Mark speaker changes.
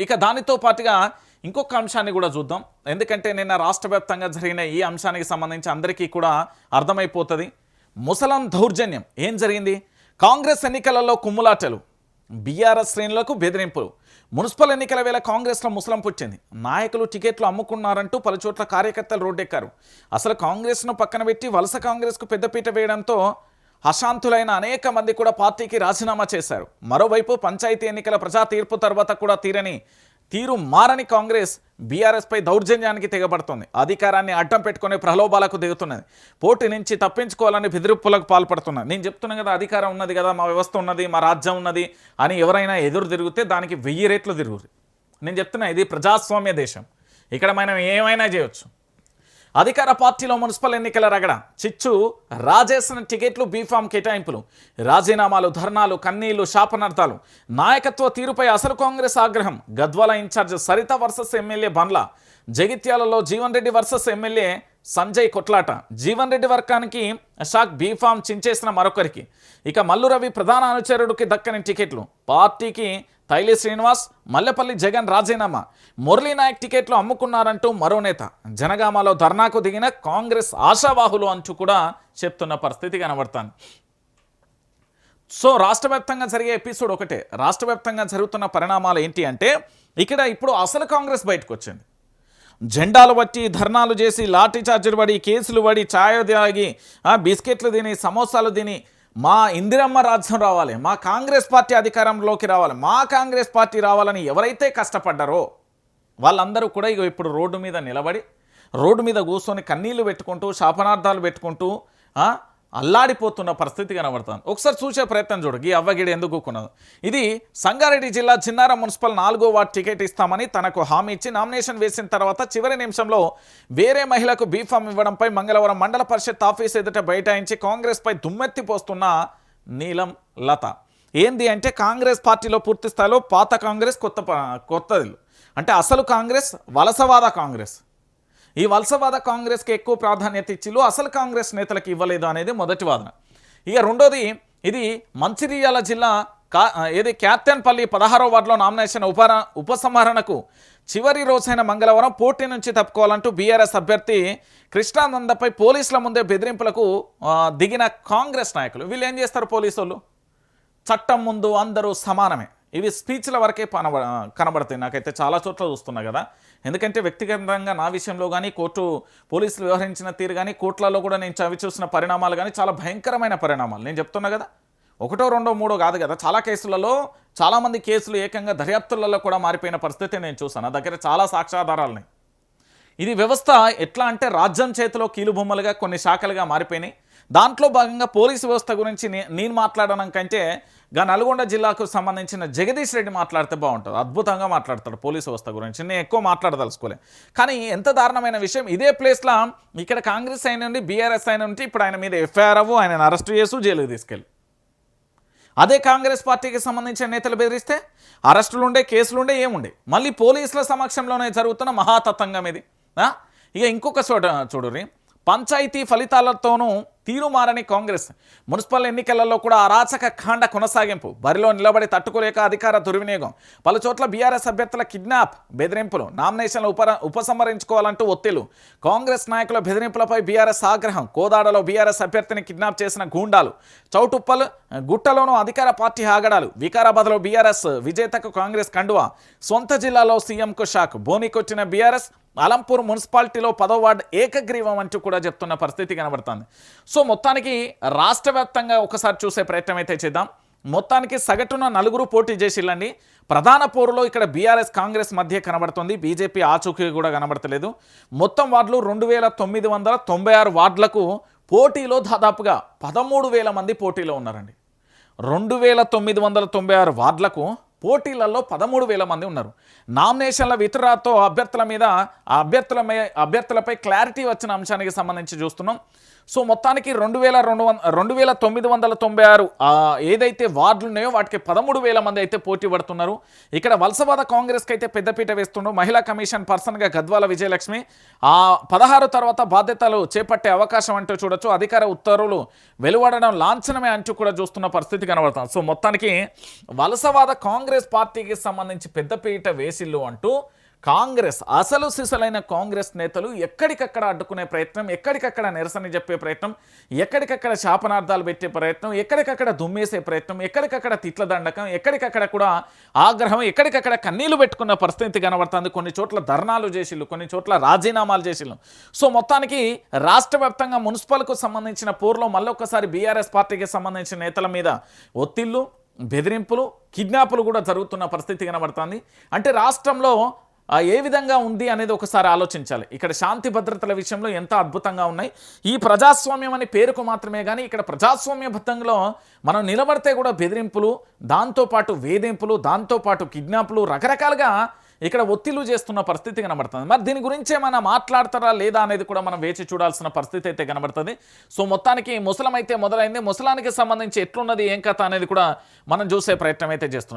Speaker 1: ఇక దానితో పాటుగా ఇంకొక అంశాన్ని కూడా చూద్దాం. ఎందుకంటే నిన్న రాష్ట్ర వ్యాప్తంగా జరిగిన ఈ అంశానికి సంబంధించి అందరికీ కూడా అర్థమైపోతుంది. ముసలం దౌర్జన్యం ఏం జరిగింది? కాంగ్రెస్ ఎన్నికలలో కుమ్ములాటలు బీఆర్ఎస్ శ్రేణులకు బెదిరింపులు. మున్సిపల్ ఎన్నికల వేళ కాంగ్రెస్లో ముసలం పుట్టింది. నాయకులు టికెట్లు అమ్ముకున్నారంటూ పలుచోట్ల కార్యకర్తలు రోడ్డెక్కారు. అసలు కాంగ్రెస్ను పక్కన పెట్టి వలస కాంగ్రెస్కు పెద్దపీట వేయడంతో అశాంతులైన అనేక మంది కూడా పార్టీకి రాజీనామా చేశారు. మరోవైపు పంచాయతీ ఎన్నికల ప్రజా తీర్పు తర్వాత కూడా తీరని తీరు మారని కాంగ్రెస్ బీఆర్ఎస్పై దౌర్జన్యానికి తెగబడుతుంది. అధికారాన్ని అడ్డం పెట్టుకునే ప్రలోభాలకు దిగుతున్నది. పోటీ నుంచి తప్పించుకోవాలని బెదిరింపులకు పాల్పడుతున్నారు. నేను చెప్తున్నా కదా అధికారం ఉన్నది కదా మా వ్యవస్థ ఉన్నది మా రాజ్యం ఉన్నది అని ఎవరైనా ఎదురు తిరిగితే దానికి వెయ్యి రేట్లు తిరుగుతుంది. నేను చెప్తున్నా ఇది ప్రజాస్వామ్య దేశం. ఇక్కడ మనం ఏమైనా చేయొచ్చు. అధికార పార్టీలో మున్సిపల్ ఎన్నికల రగడ. చిచ్చు రాజేసిన టికెట్లు బీఫామ్ కేటాయింపులు రాజీనామాలు ధర్నాలు కన్నీళ్ళు శాపనార్థాలు. నాయకత్వ తీరుపై అసలు కాంగ్రెస్ ఆగ్రహం. Gadwal in charge Saritha versus MLA Bandla. జగిత్యాలలో జీవన్ రెడ్డి వర్సెస్ ఎమ్మెల్యే సంజయ్ కొట్లాట. జీవన్ రెడ్డి వర్గానికి షాక్ బీఫామ్ చించేసిన మరొకరికి. ఇక మల్లు రవి ప్రధాన అనుచరుడికి దక్కని టికెట్లు. పార్టీకి తైలి శ్రీనివాస్ మల్లెపల్లి జగన్ రాజీనామా. మురళీనాయక్ టికెట్లు అమ్ముకున్నారంటూ మరో నేత. జనగామలో ధర్నాకు దిగిన కాంగ్రెస్ ఆశావాహులు అంటూ కూడా చెప్తున్న పరిస్థితి కనబడుతుంది. సో రాష్ట్ర వ్యాప్తంగా జరిగే ఎపిసోడ్ ఒకటే. రాష్ట్ర వ్యాప్తంగా జరుగుతున్న పరిణామాలు ఏంటి అంటే ఇక్కడ ఇప్పుడు అసలు కాంగ్రెస్ బయటకు వచ్చింది జెండాలు బట్టి ధర్నాలు చేసి లాఠీ చార్జీలు పడి కేసులు పడి ఛాయ తాగి బిస్కెట్లు తిని సమోసాలు తిని మా ఇందిరమ్మ రాజ్యం రావాలి మా కాంగ్రెస్ పార్టీ అధికారంలోకి రావాలి మా కాంగ్రెస్ పార్టీ రావాలని ఎవరైతే కష్టపడ్డారో వాళ్ళందరూ కూడా ఇగో ఇప్పుడు రోడ్డు మీద నిలబడి రోడ్డు మీద కూర్చొని కన్నీళ్ళు పెట్టుకుంటూ శాపనార్థాలు పెట్టుకుంటూ అల్లాడిపోతున్న పరిస్థితి కనబడుతుంది. ఒకసారి చూసే ప్రయత్నం చూడు. ఈ అవ్వగిడి ఎందుకు కొనదు ఇది సంగారెడ్డి జిల్లా చిన్నారం మున్సిపల్ నాలుగో వార్డ్ టికెట్ ఇస్తామని తనకు హామీ ఇచ్చి నామినేషన్ వేసిన తర్వాత చివరి నిమిషంలో వేరే మహిళకు బీఫామ్ ఇవ్వడంపై మంగళవారం మండల పరిషత్ ఆఫీస్ ఎదుట బైఠాయించి కాంగ్రెస్పై దుమ్మెత్తి పోస్తున్న నీలం లత. ఏంది అంటే కాంగ్రెస్ పార్టీలో పూర్తి స్థాయిలో పాత కాంగ్రెస్ కొత్త కొత్తది. అంటే అసలు కాంగ్రెస్ వలసవాద కాంగ్రెస్. ఈ వలసవాద కాంగ్రెస్కి ఎక్కువ ప్రాధాన్యత ఇచ్చిలు అసలు కాంగ్రెస్ నేతలకు ఇవ్వలేదు అనేది మొదటి వాదన. ఇక రెండోది ఇది మంచిర్యాల జిల్లా కా ఏది క్యాప్టెన్పల్లి పదహారో వార్డులో నామినేషన్ ఉపర ఉపసంహరణకు చివరి రోజైన మంగళవారం పోటీ నుంచి తప్పుకోవాలంటూ బీఆర్ఎస్ అభ్యర్థి కృష్ణానందపై పోలీసుల ముందే బెదిరింపులకు దిగిన కాంగ్రెస్ నాయకులు. వీళ్ళు ఏం చేస్తారు పోలీసు చట్టం ముందు అందరూ సమానమే. ఇవి స్పీచ్ల వరకే కనబ కనబడతాయి. నాకైతే చాలా చోట్ల చూస్తున్నా కదా. ఎందుకంటే వ్యక్తిగతంగా నా విషయంలో కానీ కోర్టు పోలీసులు వ్యవహరించిన తీరు కానీ కోర్టులలో కూడా నేను చవి చూసిన పరిణామాలు కానీ చాలా భయంకరమైన పరిణామాలు. నేను చెప్తున్నా కదా. ఒకటో రెండో మూడో కాదు కదా. చాలా కేసులలో చాలామంది కేసులు ఏకంగా దర్యాప్తులలో కూడా మారిపోయిన పరిస్థితి నేను చూసాను నా దగ్గర చాలా సాక్ష్యాధారాలు ఇది వ్యవస్థ ఎట్లా అంటే రాజ్యం చేతిలో కీలుబొమ్మలుగా కొన్ని శాఖలుగా మారిపోయినాయి. దాంట్లో భాగంగా పోలీసు వ్యవస్థ గురించి నేను మాట్లాడడం కంటే గా నల్గొండ జిల్లాకు సంబంధించిన జగదీష్ రెడ్డి మాట్లాడితే బాగుంటుంది. అద్భుతంగా మాట్లాడతాడు పోలీసు వ్యవస్థ గురించి. నేను ఎక్కువ మాట్లాడదలుచుకోలే. కానీ ఎంత దారుణమైన విషయం ఇదే ప్లేస్లో ఇక్కడ కాంగ్రెస్ అయిన ఉండి బీఆర్ఎస్ అయిన ఉంటే ఇప్పుడు ఆయన మీద ఎఫ్ఐఆర్ అవ్వు ఆయన అరెస్ట్ చేసు జైలుకు తీసుకెళ్ళి. అదే కాంగ్రెస్ పార్టీకి సంబంధించిన నేతలు బెదిరిస్తే అరెస్టులు ఉండే కేసులు ఉండే ఏముండే? మళ్ళీ పోలీసుల సమక్షంలోనే జరుగుతున్న మహాతత్వంగా ఇది. ఇక ఇంకొక చోట చూడుర్రి. పంచాయతీ ఫలితాలతోనూ తీరు మారని కాంగ్రెస్. మున్సిపల్ ఎన్నికలలో కూడా అరాచక కాండ కొనసాగింపు. బరిలో నిలబడి తట్టుకోలేక అధికార దుర్వినియోగం. పలు చోట్ల బీఆర్ఎస్ అభ్యర్థుల కిడ్నాప్ బెదిరింపులు. నామినేషన్లు ఉప ఉపసంహరించుకోవాలంటూ ఒత్తిళ్ళు. కాంగ్రెస్ నాయకుల బెదిరింపులపై బీఆర్ఎస్ ఆగ్రహం. కోదాడలో బీఆర్ఎస్ అభ్యర్థిని కిడ్నాప్ చేసిన గూండాలు. చౌటుప్పల్ గుట్టలోనూ అధికార పార్టీ ఆగడాలు. వికారాబాద్లో బీఆర్ఎస్ విజేతకు కాంగ్రెస్ కండువా. సొంత జిల్లాలో సీఎంకు షాక్. బోని కొట్టిన బీఆర్ఎస్ అలంపూర్ మున్సిపాలిటీలో పదో వార్డు ఏకగ్రీవం అంటూ కూడా చెప్తున్న పరిస్థితి కనబడుతుంది. సో మొత్తానికి రాష్ట్ర వ్యాప్తంగా ఒకసారి చూసే ప్రయత్నం అయితే చేద్దాం. మొత్తానికి సగటున నలుగురు పోటీ చేసిల్లండి. ప్రధాన పోరులో ఇక్కడ బీఆర్ఎస్ కాంగ్రెస్ మధ్య కనబడుతుంది. బీజేపీ ఆచూకీ కూడా కనబడతలేదు. మొత్తం వార్డులు రెండు వేల తొమ్మిది వందల తొంభై ఆరు వార్డులకు పోటీలో దాదాపుగా పదమూడు వేల మంది పోటీలో ఉన్నారండి. రెండు వేల తొమ్మిది వందల తొంభై ఆరు వార్డులకు పోటీలలో పదమూడు వేల మంది ఉన్నారు. నామినేషన్ల వితురాతో అభ్యర్థుల మీద అభ్యర్థుల అభ్యర్థులపై క్లారిటీ వచ్చిన అంశానికి సంబంధించి చూస్తున్నాం. సో మొత్తానికి రెండు వేల రెండు వంద రెండు వేల తొమ్మిది వందల తొంభై ఆరు ఏదైతే వార్డులు ఉన్నాయో వాటికి పదమూడు వేల మంది అయితే పోటీ పడుతున్నారు. ఇక్కడ వలసవాద కాంగ్రెస్కి అయితే పెద్దపీట వేస్తుండో మహిళా కమిషన్ పర్సన్గా గద్వాల విజయలక్ష్మి. ఆ పదహారు తర్వాత బాధ్యతలు చేపట్టే అవకాశం అంటూ చూడొచ్చు. అధికార ఉత్తర్వులు వెలువడడం లాంఛనమే అంటూ కూడా చూస్తున్న పరిస్థితి కనబడుతుంది. సో మొత్తానికి వలసవాద కాంగ్రెస్ పార్టీకి సంబంధించి పెద్దపీట వేసిల్లు అంటూ కాంగ్రెస్ అసలు సిసలైన కాంగ్రెస్ నేతలు ఎక్కడికక్కడ అడ్డుకునే ప్రయత్నం ఎక్కడికక్కడ నిరసన చెప్పే ప్రయత్నం ఎక్కడికక్కడ శాపనార్థాలు పెట్టే ప్రయత్నం ఎక్కడికక్కడ దుమ్మేసే ప్రయత్నం ఎక్కడికక్కడ తిట్ల దండకం ఎక్కడికక్కడ కూడా ఆగ్రహం ఎక్కడికక్కడ కన్నీళ్ళు పెట్టుకున్న పరిస్థితి కనబడుతుంది. కొన్ని చోట్ల ధర్నాలు చేసిళ్ళు కొన్ని చోట్ల రాజీనామాలు చేసిళ్ళు. సో మొత్తానికి రాష్ట్ర వ్యాప్తంగా మున్సిపల్కు సంబంధించిన పోర్లో మళ్ళొక్కసారి బీఆర్ఎస్ పార్టీకి సంబంధించిన నేతల మీద ఒత్తిళ్ళు బెదిరింపులు కిడ్నాపులు కూడా జరుగుతున్న పరిస్థితి కనబడుతుంది. అంటే రాష్ట్రంలో ఏ విధంగా ఉంది అనేది ఒకసారి ఆలోచించాలి. ఇక్కడ శాంతి భద్రతల విషయంలో ఎంత అద్భుతంగా ఉన్నాయి. ఈ ప్రజాస్వామ్యం అనే పేరుకు మాత్రమే కానీ ఇక్కడ ప్రజాస్వామ్య ప్రజాస్వామ్యబద్ధంలో మనం నిలబడితే కూడా బెదిరింపులు దాంతోపాటు వేధింపులు దాంతోపాటు కిడ్నాపులు రకరకాలుగా ఇక్కడ ఒత్తిళ్ళు చేస్తున్న పరిస్థితి కనబడుతుంది. మరి దీని గురించి ఏమైనా మాట్లాడతారా లేదా అనేది కూడా మనం వేచి చూడాల్సిన పరిస్థితి అయితే కనబడుతుంది. సో మొత్తానికి ముసలం అయితే మొదలైంది. ముసలానికి సంబంధించి ఎట్లున్నది ఏం కథ అనేది కూడా మనం చూసే ప్రయత్నం అయితే చేస్తున్నాం.